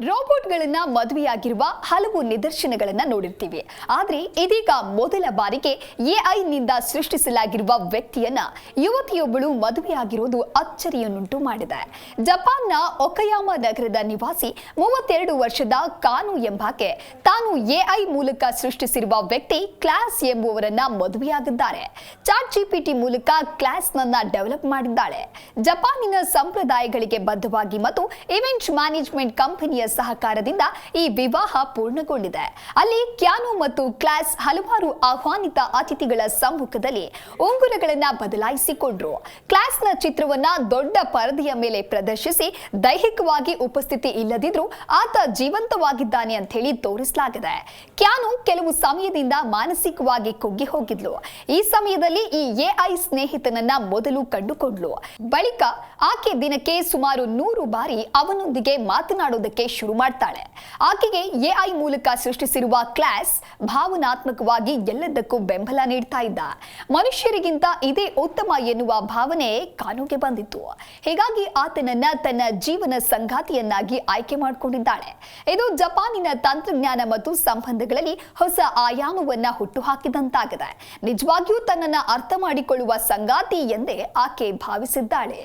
ರೋಬೋಟ್ಗಳನ್ನ ಮದುವೆಯಾಗಿರುವ ಹಲವು ನಿದರ್ಶನಗಳನ್ನ ನೋಡಿರ್ತೀವಿ. ಆದ್ರೆ ಇದೀಗ ಮೊದಲ ಬಾರಿಗೆ ಎಐ ನಿಂದ ಸೃಷ್ಟಿಸಲಾಗಿರುವ ವ್ಯಕ್ತಿಯನ್ನ ಯುವತಿಯೊಬ್ಬಳು ಮದುವೆಯಾಗಿರುವುದು ಅಚ್ಚರಿಯನ್ನುಂಟು ಮಾಡಿದೆ. ಜಪಾನ್ನ ಒಕಯಾಮ ನಗರದ ನಿವಾಸಿ ಮೂವತ್ತೆರಡು ವರ್ಷದ ಕಾನು ಎಂಬಾಕೆ ತಾನು ಎಐ ಮೂಲಕ ಸೃಷ್ಟಿಸಿರುವ ವ್ಯಕ್ತಿ ಕ್ಲಾಸ್ ಎಂಬುವರನ್ನ ಮದುವೆಯಾಗಿದ್ದಾರೆ. ಚಾಟ್ ಜಿಪಿಟಿ ಮೂಲಕ ಕ್ಲಾಸ್ ನನ್ನ ಡೆವಲಪ್ ಮಾಡಿದ್ದಾಳೆ. ಜಪಾನಿನ ಸಂಪ್ರದಾಯಗಳಿಗೆ ಬದ್ಧವಾಗಿ ಮತ್ತು ಇವೆಂಟ್ ಮ್ಯಾನೇಜ್ಮೆಂಟ್ ಕಂಪನಿಯ ಸಹಕಾರದಿಂದ ಈ ವಿವಾಹ ಪೂರ್ಣಗೊಂಡಿದೆ. ಅಲ್ಲಿ ಕ್ಯಾನೋ ಮತ್ತು ಕ್ಲಾಸ್ ಹಲವಾರು ಆಹ್ವಾನಿತ ಅತಿಥಿಗಳ ಸಮ್ಮುಖದಲ್ಲಿ ಉಂಗುರಗಳನ್ನ ಬದಲಾಯಿಸಿಕೊಂಡ್ರು. ಕ್ಲಾಸ್ನ ಚಿತ್ರವನ್ನ ದೊಡ್ಡ ಪರದೆಯ ಮೇಲೆ ಪ್ರದರ್ಶಿಸಿ ದೈಹಿಕವಾಗಿ ಉಪಸ್ಥಿತಿ ಇಲ್ಲದಿದ್ರೂ ಆತ ಜೀವಂತವಾಗಿದ್ದಾನೆ ಅಂತ ಹೇಳಿ ತೋರಿಸಲಾಗಿದೆ. ಕ್ಯಾನು ಕೆಲವು ಸಮಯದಿಂದ ಮಾನಸಿಕವಾಗಿ ಕುಗ್ಗಿ ಹೋಗಿದ್ಲು. ಈ ಸಮಯದಲ್ಲಿ ಈ ಎಐ ಸ್ನೇಹಿತನನ್ನ ಮೊದಲು ಕಂಡುಕೊಂಡ್ಲು ಬಳಿಕ ಆಕೆ ದಿನಕ್ಕೆ ಸುಮಾರು ನೂರು ಬಾರಿ ಅವನೊಂದಿಗೆ ಮಾತನಾಡೋದಕ್ಕೆ ಶುರು ಮಾಡ್ತಾಳೆ. ಆಕೆಗೆ ಎಐ ಮೂಲಕ ಸೃಷ್ಟಿಸಿರುವ ಕ್ಲಾಸ್ ಭಾವನಾತ್ಮಕವಾಗಿ ಎಲ್ಲದಕ್ಕೂ ಬೆಂಬಲ ನೀಡ್ತಾ ಇದ್ದ. ಮನುಷ್ಯರಿಗಿಂತ ಇದೇ ಉತ್ತಮ ಎನ್ನುವ ಭಾವನೆ ಕಾನೂಗೆ ಬಂದಿತ್ತು. ಹೀಗಾಗಿ ಆತನನ್ನ ತನ್ನ ಜೀವನ ಸಂಗಾತಿಯನ್ನಾಗಿ ಆಯ್ಕೆ ಮಾಡಿಕೊಂಡಿದ್ದಾಳೆ. ಇದು ಜಪಾನಿನ ತಂತ್ರಜ್ಞಾನ ಮತ್ತು ಸಂಬಂಧಗಳಲ್ಲಿ ಹೊಸ ಆಯಾಮವನ್ನ ಹುಟ್ಟುಹಾಕಿದಂತಾಗಿದೆ. ನಿಜವಾಗಿಯೂ ತನ್ನನ್ನ ಅರ್ಥ ಮಾಡಿಕೊಳ್ಳುವ ಸಂಗಾತಿ ಎಂದೇ ಆಕೆ ಭಾವಿಸಿದ್ದಾಳೆ.